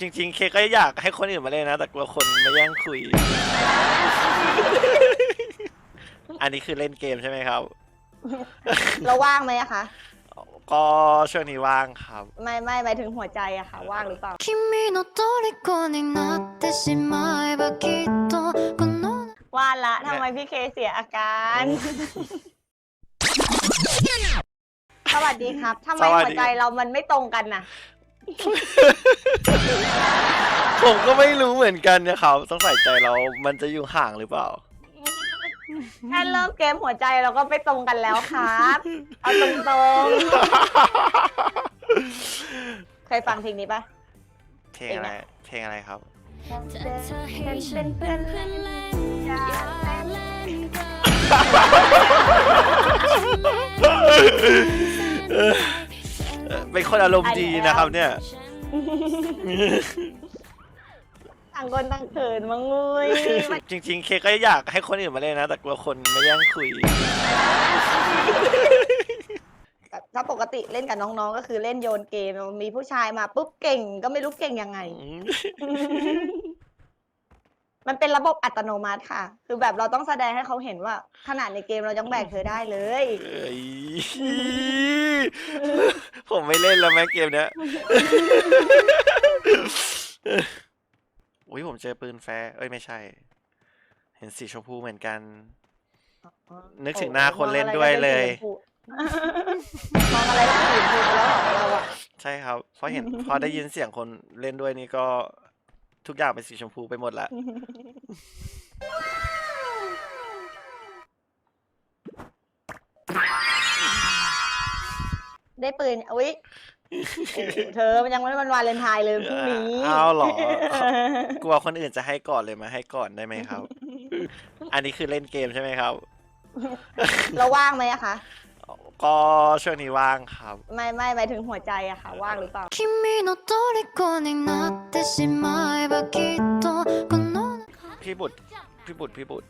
จริง ๆ เคก็อยากให้คนอื่นมาเล่นนะ แต่กลัวคนมาแย่งคุย อันนี้คือเล่นเกมใช่ไหมครับ เราว่างไหมอะคะ ก็ช่วงนี้ว่างครับ ไม่ไม่หมายถึงหัวใจอะค่ะ ว่างหรือเปล่า 君の虜になってしまえばきっとこの ว่าละทำไมพี่เคเสียอาการ สวัสดีครับทำไม สวัส หัว ดี ใจเรามันไม่ตรงกันน่ะ ผมก็ไม่รู้เหมือนกันนะครับต้องใส่ใจเรา มันจะอยู่ห่างหรือเปล่า แค่เริ่มเกมหัวใจเราก็ไม่ตรงกันแล้วครับเอาตรงๆ เคยฟังเพลงนี้ปะ เพลงอะไร เพลงอะไรครับจะให้ฉันเป็นเพื่อนเล่นอย่า เล่นกันเออเป็นคนอารมณ์ดีนะครับเนี่ย ต่างคนต่างเขินมั้งงุยจริง ๆ เคก็อยากให้คนอื่นมาเล่นนะ แต่กลัวคนมาแย่งคุยแบบถ้าปกติเล่นกับน้องๆ ก็คือเล่นโยนเกม มีผู้ชายมาปุ๊บเก่งก็ไม่รู้เก่งยังไง มันเป็นระบบอัตโนมัติค่ะ คือแบบเราต้องแสดงให้เขาเห็นว่า ขนาดในเกมเรายังแบกเธอได้เลย เอ้ย ผมไม่เล่นแล้วแม่เกมเนี้ยอุ้ยผมเจอปืนแฟร์เอ้ยไม่ใช่ เห็นสีชมพูเหมือนกัน นึกถึงหน้าคนเล่นด้วยเลยมองอะไรก็สีชมพูไปแล้วเหรอเราอะใช่ครับเพราะเห็นพอได้ยินเสียงคนเล่นด้วยนี่ก็ทุกอย่างเป็นสีชมพูไปหมดละ ได้ปืนอุ้ยโอ้เธอมันยังไม่วันวาเลนไทน์เลยพรุ่งนี้ อ้าวเหรอ กลัวคนอื่นจะให้ก่อนเลยมาให้ก่อนได้ไหมครับ อันนี้คือเล่นเกมใช่ไหมครับ เราว่างไหมอะคะ ก็ช่วงนี้ว่างครับ ไม่ไม่หมายถึงหัวใจอะค่ะ ว่างหรือเปล่า 君の虜になってしまえばきっとこの พี่บุตรพี่บุตรพี่บุตร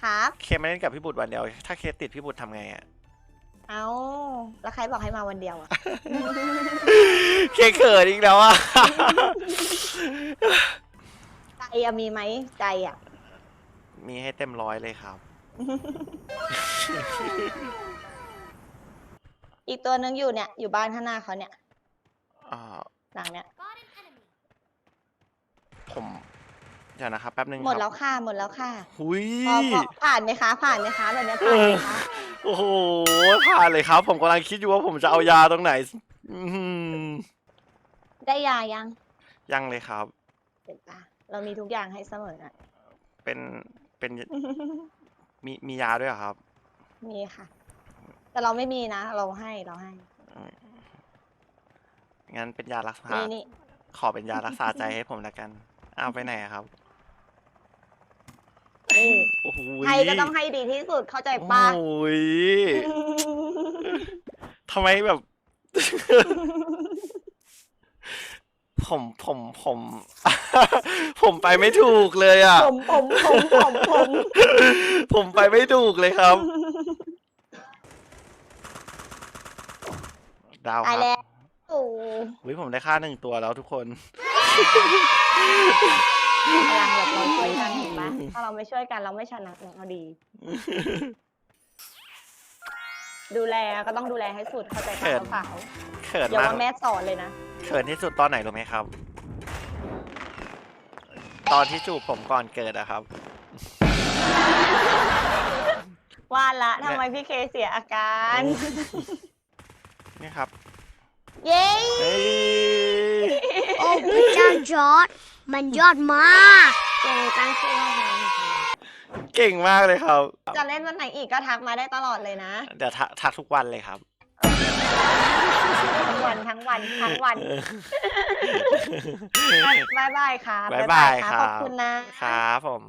ครับ เคมาเล่นกับพี่บุตรวันเดียว ถ้าเคติดพี่บุตรทำไงอะ เอาแล้ว ใครบอกให้มาวันเดียวอะ เคเขินอีกแล้วอะใจอะมีไหมใจอะมีให้เต็มร้อยเลยครับ อีกตัวนึงอยู่เนี่ย อยู่บ้านข้างหน้าเขาเนี่ย อ่า หลังเนี่ย ผมเดี๋ยวนะครับแป๊บนึงหมดคแล้รับวค่ะ หมดแล้วค่ะ หุย พอพอผ่านไหมคะ ผ่านไหมคะแบบเนี้ยผ่านไหมคะ โอ้โหผ่านเลยครับ ผมกำลังคิดอยู่ว่าผมจะเอายาตรงไหนอื้อหือได้ยายังยังเลยครับเด็ดปะเรามีทุกอย่างให้เสมออะเป็นเป็นมีมียาด้วยเหรอครับ มีค่ะ แต่เราไม่มีนะ เราให้เราให้ งั้นเป็นยารักษา นี่นี่ขอเป็นยารักษาใจให้ผมละกัน เอาไปไหนอะครับ นี่โอ้โหให้ก็ต้องให้ดีที่สุดเข้าใจปะโอ้ยทำไมแบบ ผมผมผม ผมไปไม่ถูกเลยอะ ผมผมผมผมผมผมไปไม่ถูกเลยครับ ดาวคตายรับแล้วโอ้ วิผมได้ค่าหนึ่งตัวแล้วทุกคน พลังแบบเราช่วยกันเห็นปะถ้าเราไม่ช่วยกันเราไม่ชนะเนี่ยเราดี ดูแลก็ต้องดูแลให้สุดเข้าใจเขิปะนสาวเขินๆอย่ามากว่าแม่สอนเลยนะเขินที่สุดตอนไหนรู้ไหมครับ ตอนที่จูบผมก่อนเกิดอะครับ ว่าละทำไมพี่เคเสียอาการ นี่ครับ เย้ เฮ้ยโอ้ พระเจ้าจอร์ดมันยอดมากเจนตั้งชื่อว่าอะไรเก่งมากเลยครับจะเล่นวันไหนอีกก็ทักมาได้ตลอดเลยนะเดี๋ยวทักทักทุกวันเลยครับ ทั้งวันทั้งวันทั้งวันบายบายค่ะบ๊ายบายคขรัอบบคุณนะ ครับผม